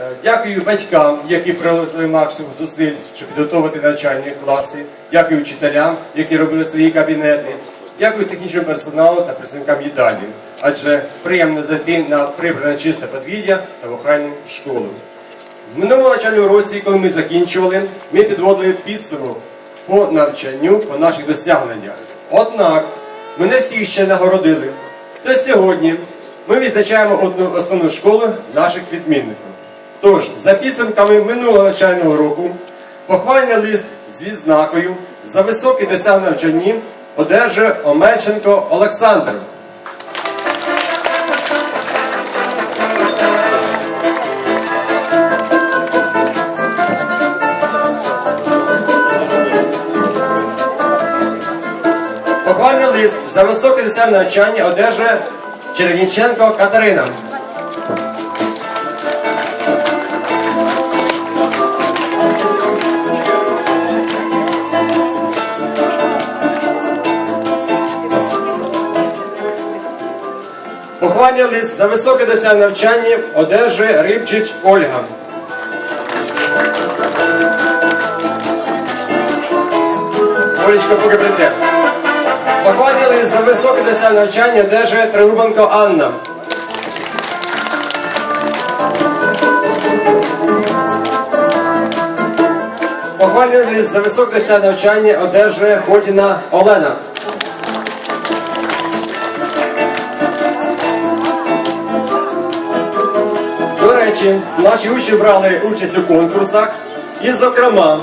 Е, Дякую батькам, які приложили максимум зусиль, щоб підготувати навчальні класи. Дякую вчителям, які робили свої кабінети. Дякую технічному персоналу та працівникам їдальні. Адже приємно зайти на прибране чисте подвір'я та охайну школу. В минулому навчальному році, коли ми закінчували, ми підводили підсумок по навчанню, по наших досягненнях. Однак, ми не всіх ще нагородили. То сьогодні ми відзначаємо одну основну школу наших відмінників. Тож, за підсумками минулого навчального року, похвальний лист з відзнакою за високі досягнення навчанні одержує Омельченко Олександр. Похвальний лист за високе досягнення навчання одержує Черніченко Катерина. Похвальний лист за високе досягнення навчання одержує Рибчич Ольга. Олечка, поки прийде. Похвальний за високе досягнення навчання одержує Тригубенко Анна. Похвальний за високе досягнення навчання одержує Хотіна Олена. Речі, наші учні брали участь у конкурсах і, зокрема,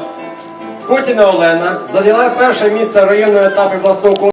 Котіна Олена зайняла перше місце районного етапу власного конкурсу.